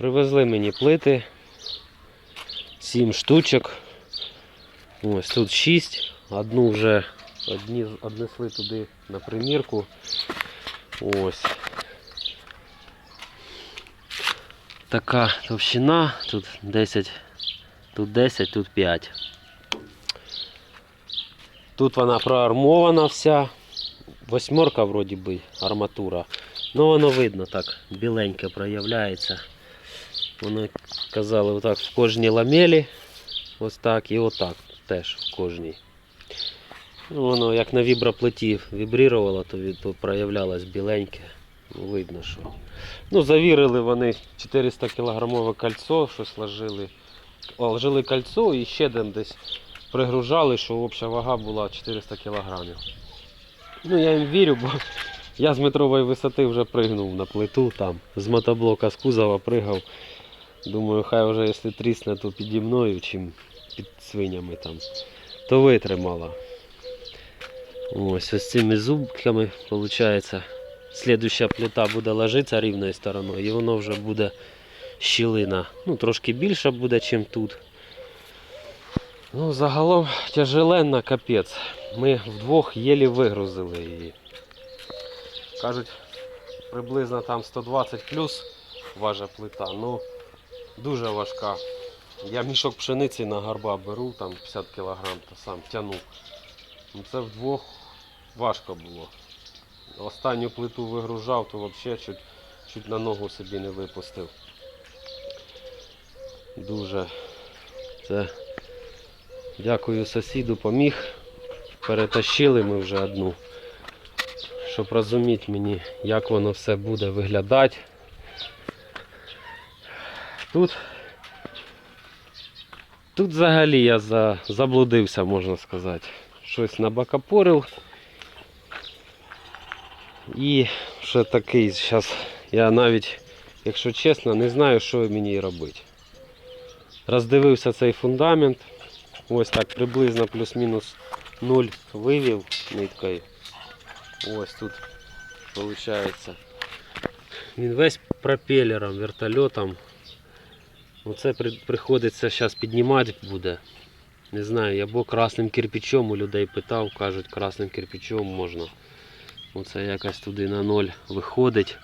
Привезли мені плити. 7 штучок. Ось тут 6. Одну вже одні однесли туди на примірку. Ось. Така товщина, тут 10, тут 10, тут 5. Тут вона проармована вся. Восьмерка вроді би арматура. Ну воно видно так, біленьке проявляється. Воно казали отак в кожній ламелі. Ось так і отак теж в кожній. Ну, воно як на віброплиті вібрировало, то, то проявлялось біленьке. Ну, видно, що. Ну, завірили вони 400 кілограмове кольцо, щось ложили. Ложили кольцо і ще десь пригружали, що обща вага була 400 кілограмів. Ну, я їм вірю, бо я з метрової висоти вже пригнув на плиту там, з мотоблока з кузова пригав. Думаю, хай вже якщо трісне, то піді мною, чим під свинями там, то витримала. Ось ось цими зубками, виходить, слідуща плита буде ложитися рівною стороною, і воно вже буде щілина. Ну, трошки більша буде, ніж тут. Ну, загалом тяжеленна капець. Ми вдвох єлі вигрузили її. Кажуть, приблизно там 120 плюс важа плита. Ну, дуже важка. Я мішок пшениці на гарба беру, там 50 кг, то сам тяну. Ну, це вдвох важко було. Останню плиту вигружав, то взагалі чуть, чуть на ногу собі не випустив. Дуже. Це дякую сусіду, поміг. Перетащили ми вже одну. Щоб розуміти мені, як воно все буде виглядати. Тут Тут взагалі я за, заблудився, можна сказати. Щось набакапорив. І ще такий зараз я навіть, якщо чесно, не знаю, що мені робити. Роздивився цей фундамент. Ось так приблизно плюс-мінус 0 вивів ниткою. Ось тут виходить. Він весь пропелером, вертольотом. Оце при, приходиться зараз піднімати буде. Не знаю, або красним кирпичом у людей питав, кажуть, красним кирпичом можна. Оце якось туди на ноль виходить.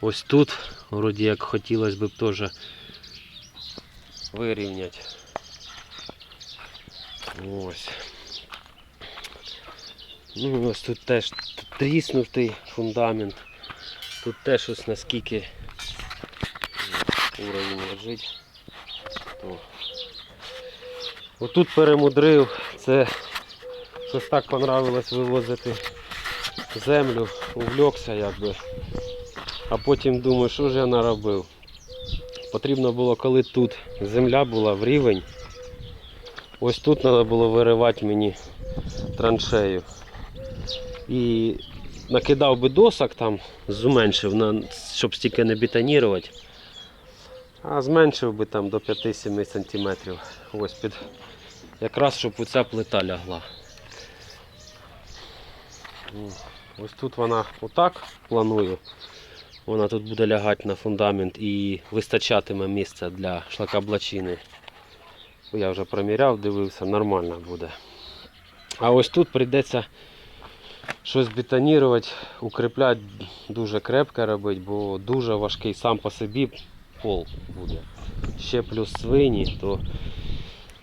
Ось тут, вроді як хотілося б теж вирівняти. Ось. Ну, ось тут теж тріснутий фундамент. Тут теж ось наскільки уровень лежить. То. Отут перемудрив, це щось так понравилось вивозити землю, увлекся якби. А потім думаю, що ж я наробив. Потрібно було, коли тут земля була в рівень. Ось тут треба було виривати мені траншею. І накидав би досок там, зменшив, щоб стільки не бетонувати. А зменшив би там до 5-7 см. Ось під якраз щоб оця плита лягла. Ось тут вона отак планую. Вона тут буде лягати на фундамент і вистачатиме місця для шлакоблачини. Я вже проміряв, дивився, нормально буде. А ось тут прийдеться щось бетонувати, укріпляти дуже крепко робити, бо дуже важкий сам по собі пол буде. Ще плюс свині, то.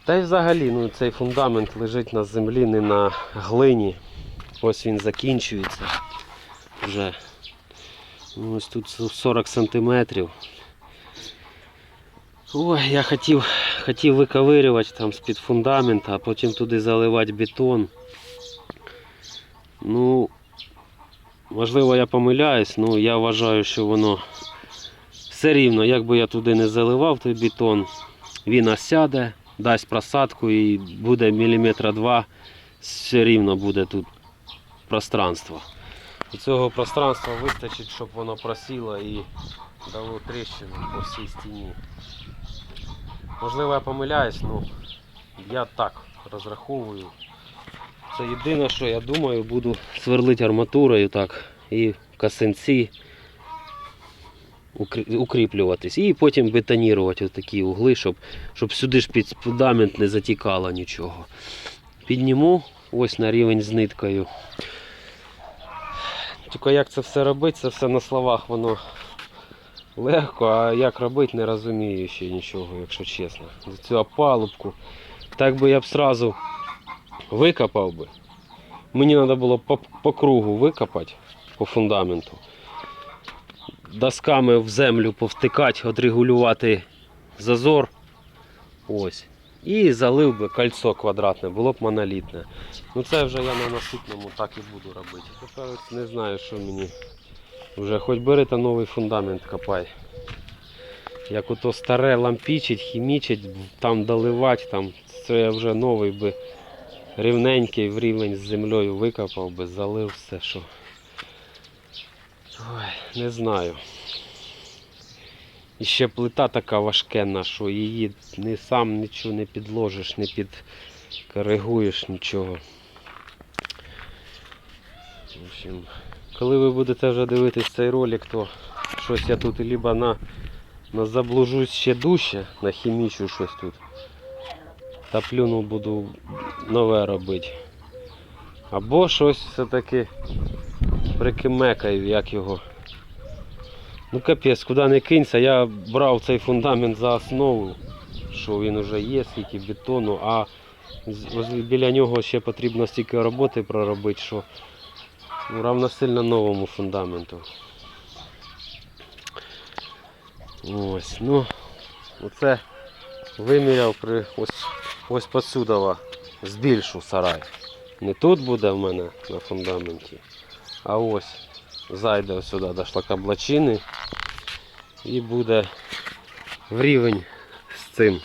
Та й взагалі ну, цей фундамент лежить на землі, не на глині. Ось він закінчується. Вже. Ну, ось тут 40 сантиметрів. Ой, я хотів, хотів виковирювати там з-під фундамента, а потім туди заливати бетон. Ну, можливо, я помиляюсь, але я вважаю, що воно все рівно, як би я туди не заливав той бетон, він осяде, дасть просадку і буде міліметра два, все рівно буде тут пространство. І цього пространства вистачить, щоб воно просіло і дало тріщину по всій стіні. Можливо, я помиляюсь, але я так розраховую. Це єдине, що я думаю, буду сверлити арматурою так і укрі- укріплюватись. І потім бетонірувати такі угли, щоб, щоб сюди ж під фундамент не затікало нічого. Підніму ось на рівень з ниткою. Тільки як це все робити, це все на словах воно легко, а як робити, не розумію ще нічого, якщо чесно. За цю опалубку. Так би я б сразу викопав би. Мені треба було по, по кругу викопати по фундаменту. Досками в землю повтикати, отрегулювати зазор. Ось. І залив би кольцо квадратне, було б монолітне. Ну це вже я на наступному так і буду робити. Тепер не знаю, що мені. Вже хоч бери та новий фундамент копай. Як ото старе лампічить, хімічить, там доливати, там, це я вже новий би рівненький в рівень з землею викопав би, залив все, що. Ой, не знаю. І ще плита така важкенна, що її не сам нічого не підложиш, не підкоригуєш нічого. В общем, коли ви будете вже дивитись цей ролик, то щось я тут либо на, на заблужусь ще дужче, на хімічу щось тут. Та плюну буду нове робити. Або щось все-таки прикимекаю, як його. Ну капець, куди не кинься, я брав цей фундамент за основу, що він вже є, скільки бетону, а біля нього ще потрібно стільки роботи проробити, що ну, равносильно новому фундаменту. Ось, ну, оце виміряв при ось, ось посюдова, збільшу сарай. Не тут буде в мене на фундаменті, а ось зайде сюди до шлакоблачини і буде в рівень з цим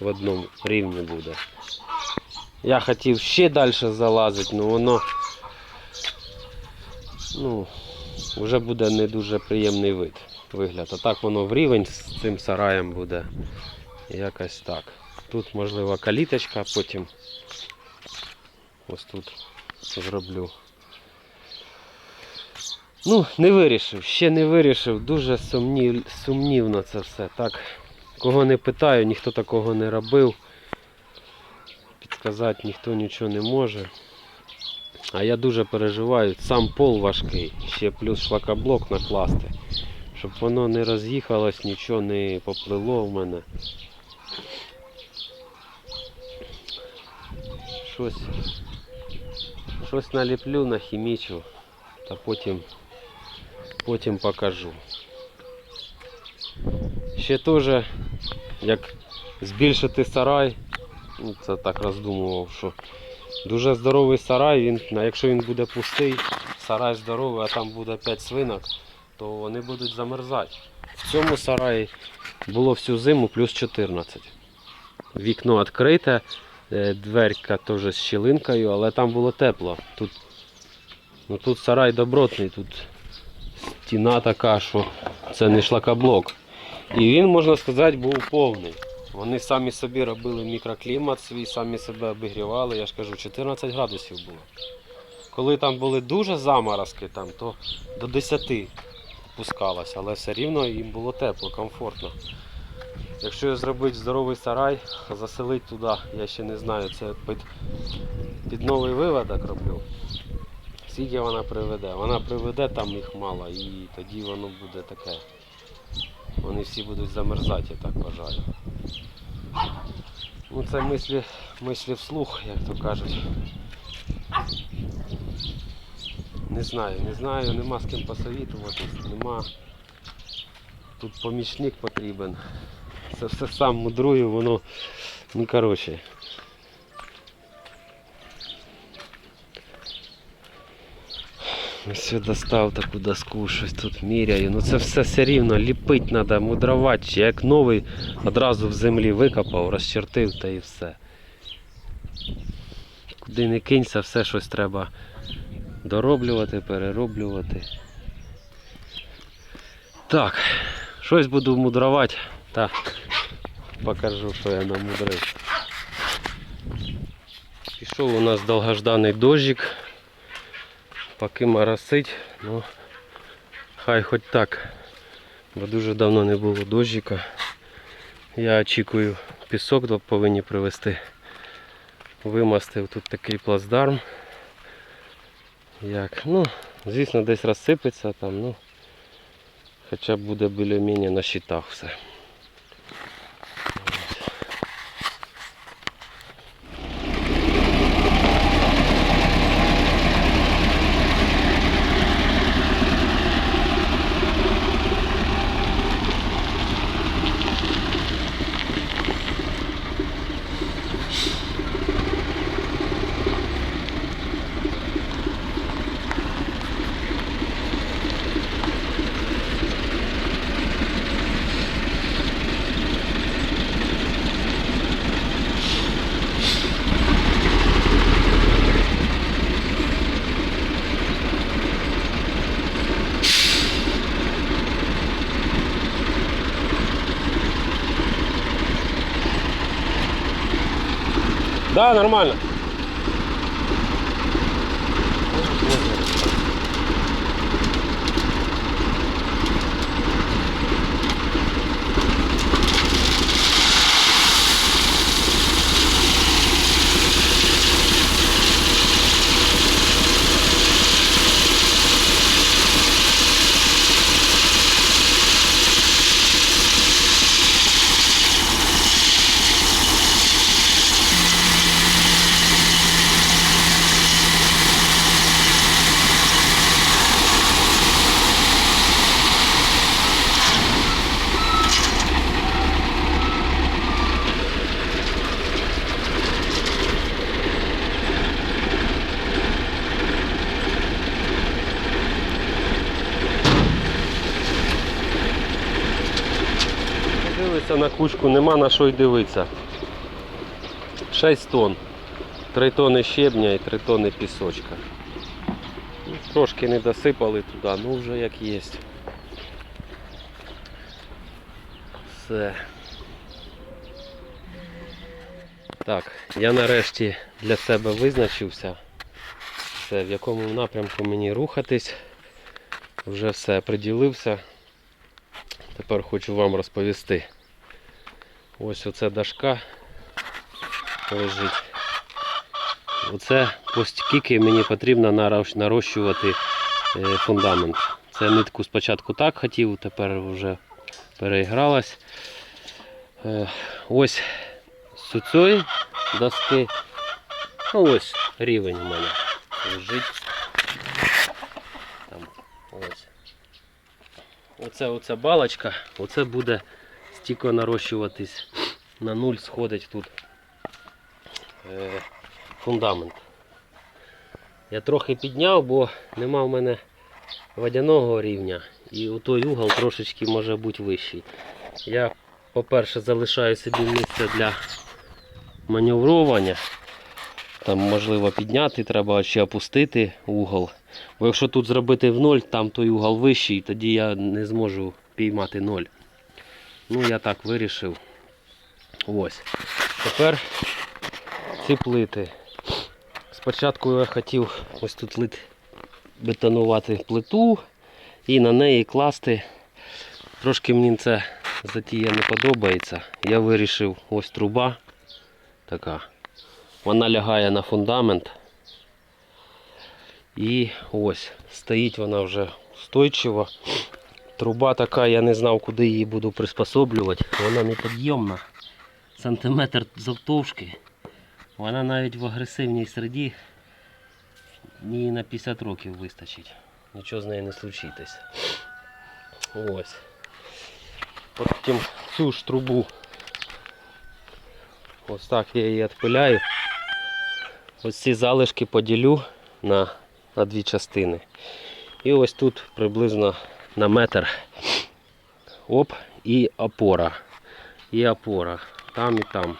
в одному рівні буде. Я хотів ще далі залазити, але воно ну, вже буде не дуже приємний вид, вигляд. А так воно в рівень з цим сараєм буде якось так. Тут можливо каліточка, потім ось тут зроблю. Ну, не вирішив, ще не вирішив. Дуже сумнів, сумнівно це все. Так, кого не питаю, ніхто такого не робив. Підказати ніхто нічого не може. А я дуже переживаю, сам пол важкий, ще плюс шлакоблок накласти, щоб воно не роз'їхалось, нічого не поплило в мене. Щось, щось наліплю, нахімічу, та потім, потім покажу. Ще теж, як збільшити сарай, ну, це так роздумував, що Дуже здоровий сарай, він, якщо він буде пустий, сарай здоровий, а там буде 5 свинок, то вони будуть замерзати. В цьому сараї було всю зиму плюс 14. Вікно відкрите, е, дверка теж з щілинкою, але там було тепло. Тут, ну, тут сарай добротний, тут стіна така, що це не шлакоблок. І він, можна сказати, був повний. Вони самі собі робили мікроклімат свій, самі себе обігрівали, я ж кажу, 14 градусів було. Коли там були дуже заморозки, там, то до 10 пускалось, але все рівно їм було тепло, комфортно. Якщо зробити здоровий сарай, заселити туди, я ще не знаю, це під, під новий виводок роблю. Скільки вона приведе? Вона приведе там їх мало і тоді воно буде таке. Вони всі будуть замерзати, я так вважаю. Ну це мислі, мислі вслух, як то кажуть. Не знаю, не знаю, нема з ким посовітуватись, нема. Тут помічник потрібен. Це все сам мудрую, воно, ну коротше. Все достав таку доску, щось тут міряю. Ну це все все рівно ліпить треба, мудрувати. Чи як новий одразу в землі викопав, розчертив та і все. Куди не кинься, все щось треба дороблювати, перероблювати. Так, щось буду мудрувати, та покажу, що я намудрив. Пішов у нас довгожданий дощик. Поки моросить, ну хай хоч так бо дуже давно не було дощика. Я очікую, пісок повинні привезти. Вимастив тут такий плацдарм. Як, ну, звісно, десь розсипеться там, ну, хоча б буде більш-менш на щитах все. Да, нормально. Дивиться на кучку, нема на що й дивитися. 6 тонн. 3 тонни щебня і 3 тонни пісочка. Ну, Трошки не досипали туди, ну вже як є. Все. Так, я нарешті для себе визначився. Все, в якому напрямку мені рухатись. Вже все приділився. Тепер хочу вам розповісти. Ось оце дашка лежить. Оце постільки мені потрібно нарощувати е, фундамент. Це нитку спочатку так хотів, тепер вже переігралась. Е, Ось з доски. Ну, ось рівень у мене лежить. Там. Оце балочка, оце буде стільки нарощуватись. На нуль сходить тут е, фундамент. Я трохи підняв, бо нема в мене водяного рівня. І у той угол трошечки може бути вищий. Я, по-перше, залишаю собі місце для маневрування. Там можливо підняти, треба ще опустити угол. Бо якщо тут зробити в ноль, там той угол вищий, тоді я не зможу піймати ноль. Ну я так вирішив. Ось. Тепер ці плити. Спочатку я хотів ось тут лит бетонувати плиту і на неї класти. Трошки мені це затія не подобається. Я вирішив ось труба така. Вона лягає на фундамент. І ось стоїть вона вже устойчиво. Труба така, я не знав, куди її буду приспособлювати. Вона неподйомна. Сантиметр завтовшки. Вона навіть в агресивній середі її на 50 років вистачить. Нічого з нею не случитись. Ось. Потім цю ж трубу. Ось так я її відпиляю. Ось ці залишки поділю на, на дві частини. І ось тут приблизно на метр. Оп, і опора. І опора. Там і там.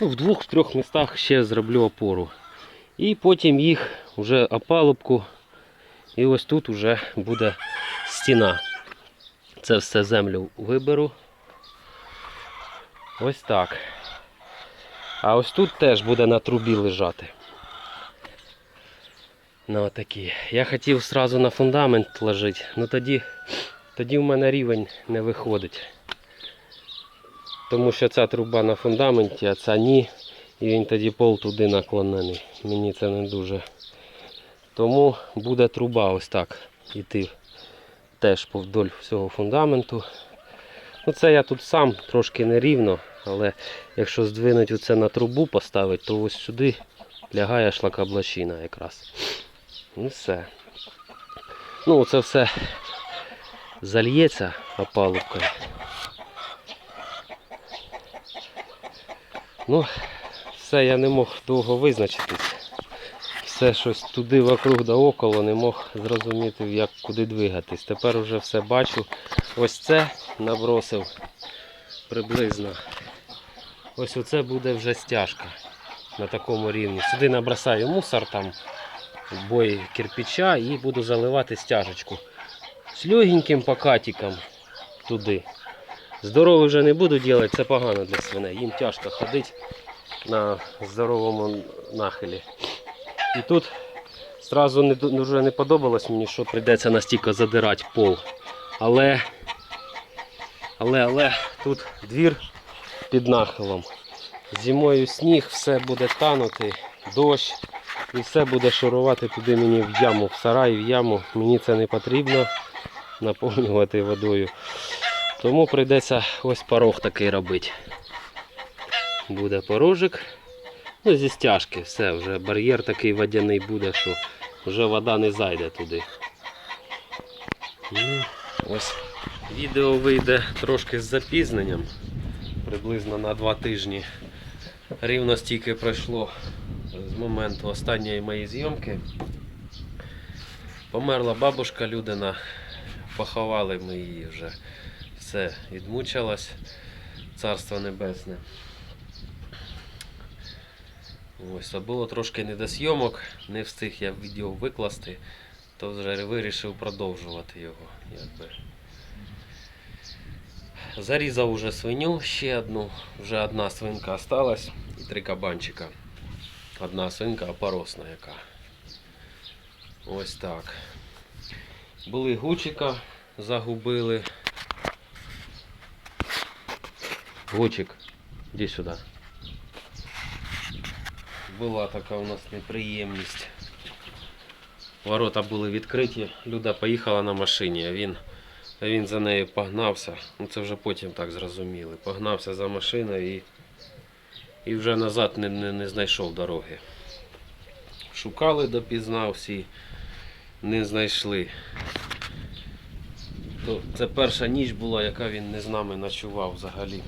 Ну, в двох-трьох містах ще зроблю опору. І потім їх вже опалубку. І ось тут вже буде стіна. Це все землю виберу. Ось так. А ось тут теж буде на трубі лежати. На отакі. Я хотів одразу на фундамент ложити, ну тоді тоді в мене рівень не виходить. Тому що ця труба на фундаменті, а ця ні. І він тоді пол туди наклонений. Мені це не дуже. Тому буде труба ось так іти теж повдоль всього фундаменту. Ну це я тут сам трошки нерівно, але якщо здвинуть оце на трубу поставити, то ось сюди лягає шлакоблачина якраз. І все. Ну це все зальється опалубкою. Ну, все, я не мог довго визначитись. Все щось туди вокруг да около не мог зрозуміти, як куди двигатись. Тепер вже все бачу. Ось це набросив приблизно. Ось оце буде вже стяжка на такому рівні. Сюди набросаю мусор там, бой кирпича і буду заливати стяжечку. З легеньким покатиком туди. Здоровий вже не буду робити, це погано для свиней. Їм тяжко ходити на здоровому нахилі. І тут зразу не, вже не подобалось мені, що прийдеться настільки задирати пол. Але, але, але тут двір під нахилом. Зимою сніг, все буде танути, дощ, і все буде шурувати туди мені в яму, в сарай, в яму. Мені це не потрібно наповнювати водою. Тому прийдеться ось порог такий робити. Буде порожик. Ну, зі стяжки, все, вже бар'єр такий водяний буде, що вже вода не зайде туди. Ну, ось відео вийде трошки з запізненням, приблизно на два тижні. Рівно стільки пройшло з моменту останньої моєї зйомки. Померла бабушка Людина, поховали ми її вже. Все, відмучилась. Царство Небесне. Ось, а було трошки не до зйомок, не встиг я відео викласти, то вже вирішив продовжувати його. Якби. Зарізав уже свиню ще одну, вже одна свинка осталась і три кабанчика. Одна свинка опоросна яка. Ось так. Були гучика, загубили. Гучик, іди сюди. Була така у нас неприємність. Ворота були відкриті, Люда поїхала на машині, а він, він за нею погнався. Ну це вже потім так зрозуміли. Погнався за машиною і, і вже назад не, не, не знайшов дороги. Шукали допізна всі, не знайшли. То це перша ніч була, яка він не з нами ночував взагалі.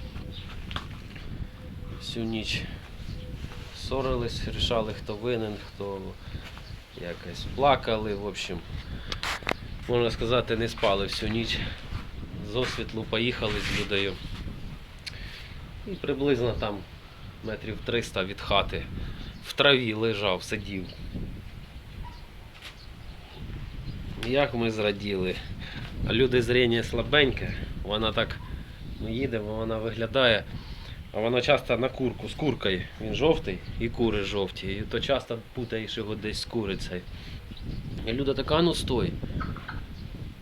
Всю ніч ссорились, рішали, хто винен, хто якось плакали. В общем, можна сказати, не спали всю ніч. З освітлу поїхали з людою. І приблизно там метрів 300 від хати в траві лежав, сидів. Як ми зраділи. Люди зріння слабеньке, вона так ми їдемо, вона виглядає. А воно часто на курку з куркою. Він жовтий і кури жовті. І то часто путаєш його десь з курицею. І люда така, ну стой.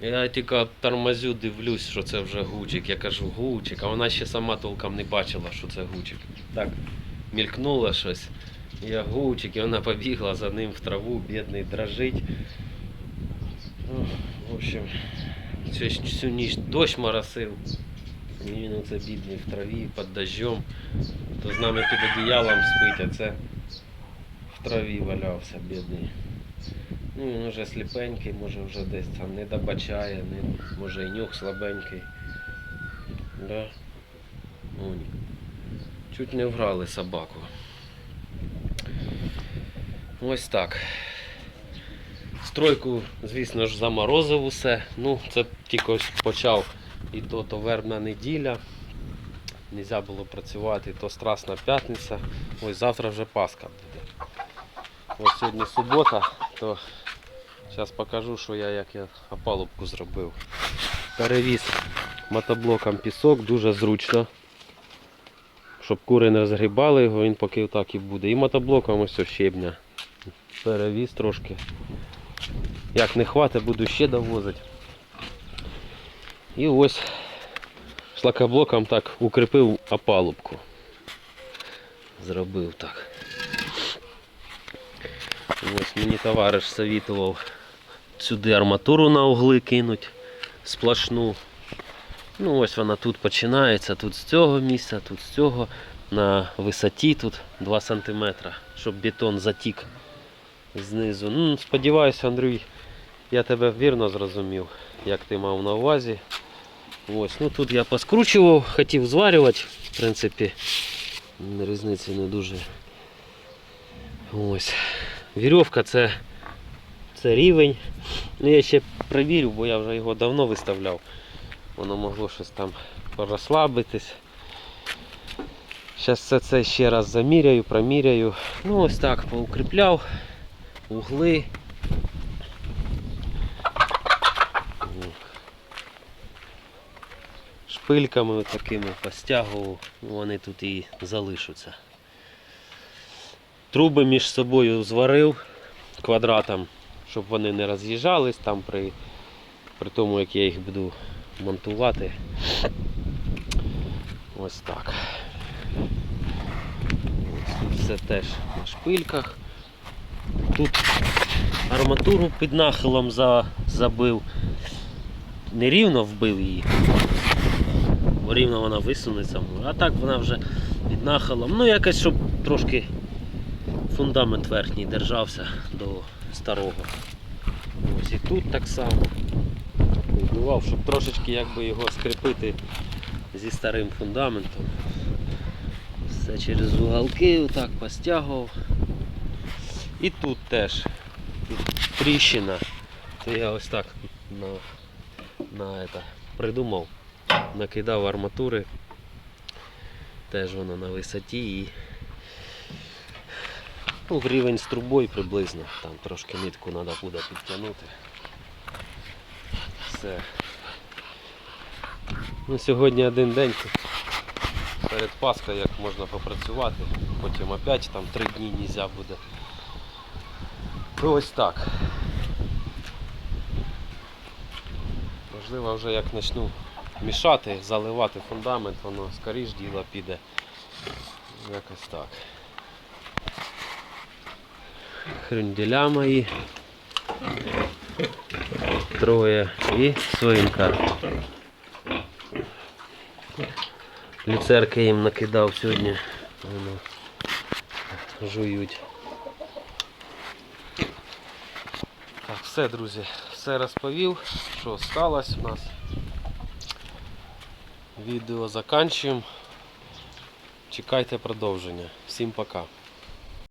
Я тільки тормозю, дивлюсь, що це вже гучик. Я кажу гучик, а вона ще сама толком не бачила, що це гучик. Так, мількнуло щось. Я гучик, і вона побігла за ним в траву, бідний дрожить. Ну, В общем, всю, ніч дощ моросив. І він оце бідний в траві під дощом. То з нами під одіялом спить, а це в траві валявся, бідний. Ну він вже сліпенький, може вже десь там не добачає, не, може і нюх слабенький. Да. О, ні. Чуть не вграли собаку. Ось так. Стройку, звісно ж, заморозив усе. Ну, це тільки ось почав і то, то вербна неділя. Нельзя було працювати, то страсна п'ятниця. Ось завтра вже Пасха буде. Ось сьогодні субота, то зараз покажу, що я як я опалубку зробив. Перевіз мотоблоком пісок, дуже зручно. Щоб кури не згрібали його, він поки так і буде. І мотоблоком ось щебня. Перевіз трошки. Як не хватить, буду ще довозити. І ось шлакоблоком так укріпив опалубку. Зробив так. Ось мені товариш совітував сюди арматуру на угли кинуть сплошну. Ну ось вона тут починається, тут з цього місця, тут з цього. На висоті тут 2 см, щоб бетон затік знизу. Ну, сподіваюся, Андрій, я тебе вірно зрозумів, як ти мав на увазі. Ось, ну тут я поскручував, хотів зварювати, в принципі, різниці не дуже. Ось. Вірьовка це, це рівень. Ну я ще перевірю, бо я вже його давно виставляв. Воно могло щось там розслабитись. Зараз все це ще раз заміряю, проміряю. Ну ось так поукріпляв угли. Шпильками такими постягував, вони тут і залишаться. Труби між собою зварив квадратом, щоб вони не роз'їжджались там при, при тому, як я їх буду монтувати. Ось так. Тут все теж на шпильках. Тут арматуру під нахилом за, забив. Не рівно вбив її, бо рівно вона висунеться, а так вона вже під нахилом. Ну якось, щоб трошки фундамент верхній держався до старого. Ось і тут так само. Вбивав, щоб трошечки якби його скріпити зі старим фундаментом. Все через уголки отак постягував. І тут теж тріщина. То я ось так на, на это, придумав. Накидав арматури. Теж воно на висоті і ну, рівень з трубою приблизно. Там трошки нитку треба буде підтягнути. Все. Ну, сьогодні один день перед Паскою як можна попрацювати, потім опять там три дні нельзя буде. Ну ось так. Можливо вже як почну мішати, заливати фундамент, воно скоріш діло піде. Якось так. Хрюнделя мої. Троє і свинка. Люцерки їм накидав сьогодні. Воно жують. Так, все, друзі, все розповів, що сталося у нас. Відео заканчуємо. Чекайте продовження. Всім пока.